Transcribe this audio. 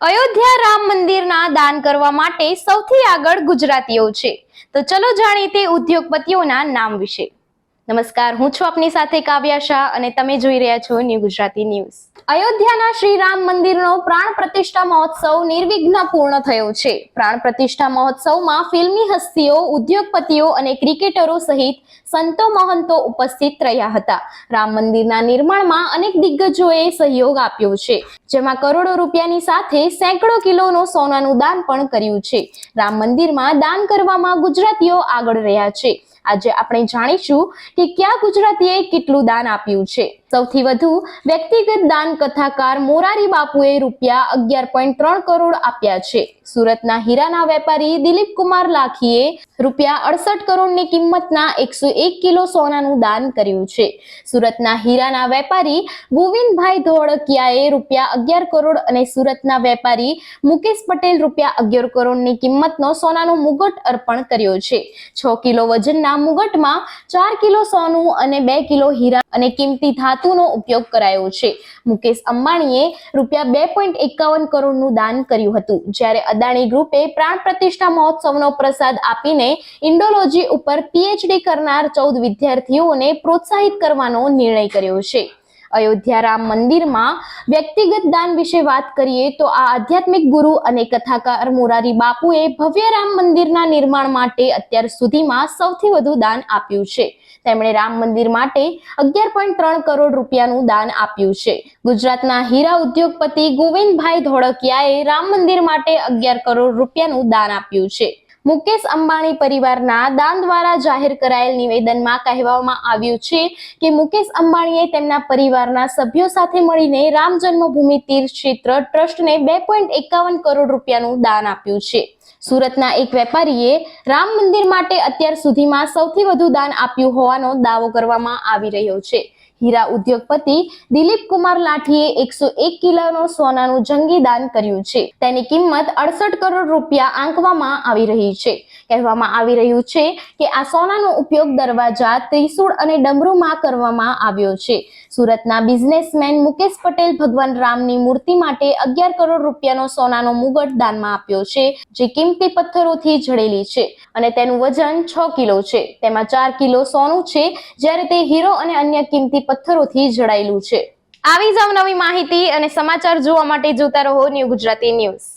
અયોધ્યા રામ મંદિરના દાન કરવા માટે સૌથી આગળ ગુજરાતીઓ છે. તો ચલો જાણીએ તે ઉદ્યોગપતિઓના નામ વિશે. નમસ્કાર, હું છું આપની સાથે કાવ્યા શાહ અને તમે જોઈ રહ્યા છો ન્યૂ ગુજરાતી ન્યૂઝ. અયોધ્યાના શ્રી રામ મંદિરનો પ્રાણ પ્રતિષ્ઠા મહોત્સવ નિર્વિઘ્ન પૂર્ણ થયો છે. પ્રાણ પ્રતિષ્ઠા મહોત્સવમાં ફિલ્મી હસ્તીઓ, ઉદ્યોગપતિઓ અને ક્રિકેટરો સહિત સંતો મહંતો ઉપસ્થિત રહ્યા હતા. રામ મંદિરના નિર્માણમાં અનેક દિગ્ગજોએ સહયોગ આપ્યો છે, જેમાં કરોડો રૂપિયાની સાથે સેંકડો કિલોનો સોનાનું દાન પણ કર્યું છે. રામ મંદિરમાં દાન કરવામાં ગુજરાતીઓ આગળ રહ્યા છે. આજે આપણે જાણીશું કે કયા ગુજરાતીએ કેટલું દાન આપ્યું છે? સૌથી વધુ વ્યક્તિગત દાન કથાકાર મોરારી બાપુએ રૂપિયા અગિયાર પોઈન્ટ ત્રણ કરોડ આપ્યા છે. સુરતના હીરાના વેપારી દિલીપ કુમાર લાખીએ રૂપિયા અડસઠ કરોડની કિંમતના એકસો એક કિલો સોનાનું દાન કર્યું છે. સુરતના હીરાના વેપારી ગોવિંદભાઈ ધોળકિયાએ રૂપિયા અગિયાર કરોડ અને સુરતના વેપારી મુકેશ પટેલ રૂપિયા અગિયાર કરોડની કિંમતનો સોનાનો મુગટ અર્પણ કર્યો છે. છ કિલો વજનના મુગટમાં ચાર કિલો સોનું અને બે કિલો હીરા અને કિંમતી ધાતુનો ઉપયોગ કરાયો છે. મુકેશ અંબાણીએ રૂપિયા બે પોઈન્ટ એકાવન કરોડનું દાન કર્યું હતું, જ્યારે અદાણી ગ્રુપે પ્રાણ પ્રતિષ્ઠા મહોત્સવનો પ્રસાદ આપીને ઇન્ડોલોજી ઉપર પીએચડી કરનાર ચૌદ વિદ્યાર્થીઓને પ્રોત્સાહિત કરવાનો નિર્ણય કર્યો છે. અયોધ્યા રામ મંદિરમાં વ્યક્તિગત દાન વિશે વાત કરીએ તો આ આધ્યાત્મિક ગુરુ અને કથાકાર મોરારી બાપુએ ભવ્ય રામ મંદિરના નિર્માણ માટે અત્યાર સુધીમાં સૌથી વધુ દાન આપ્યું છે. તેમણે રામ મંદિર માટે અગિયાર પોઈન્ટ ત્રણ કરોડ રૂપિયાનું દાન આપ્યું છે. ગુજરાતના હીરા ઉદ્યોગપતિ ગોવિંદભાઈ ધોળકિયાએ રામ મંદિર માટે અગિયાર કરોડ રૂપિયાનું દાન આપ્યું છે. મુકેશ અંબાણી પરિવારના દાન દ્વારા જાહેર કરાયેલ નિવેદનમાં કહેવામાં આવ્યું છે કે મુકેશ અંબાણીએ તેમના પરિવારના સભ્યો સાથે મળીને રામ જન્મભૂમિ તીર્થ ક્ષેત્ર ટ્રસ્ટને બે પોઈન્ટ એકાવન કરોડ રૂપિયાનું દાન આપ્યું છે. સુરતના એક વેપારીએ રામ મંદિર માટે અત્યાર સુધીમાં સૌથી વધુ દાન આપ્યું હોવાનો દાવો કરવામાં આવી રહ્યો છે. હીરા ઉદ્યોગપતિ દિલીપ કુમાર લાઠીએ એકસો એક કિલોનો સોનાનું જંગી દાન કર્યું છે. તેની કિંમત અડસઠ કરોડ રૂપિયા આંકવામાં આવી રહી છે. કહેવામાં આવી રહ્યું છે કે આ સોનાનો ઉપયોગ દરવાજા, ત્રિશૂળ અને ડમરૂમાં કરવામાં આવ્યો છે. સુરતના બિઝનેસમેન મુકેશ પટેલ ભગવાન રામની મૂર્તિ માટે અગિયાર કરોડ રૂપિયાનો સોનાનો મુગટ દાનમાં આપ્યો છે, જે કિંમતી પથ્થરોથી જડેલી છે અને તેનું વજન છ કિલો છે. તેમાં ચાર કિલો સોનું છે, જ્યારે તે હીરો અને અન્ય કિંમતી પથ્થરોથી જડાયેલું છે. આવી જ નવી માહિતી અને સમાચાર જોવા માટે જોતા રહો ન્યૂ ગુજરાતી ન્યૂઝ.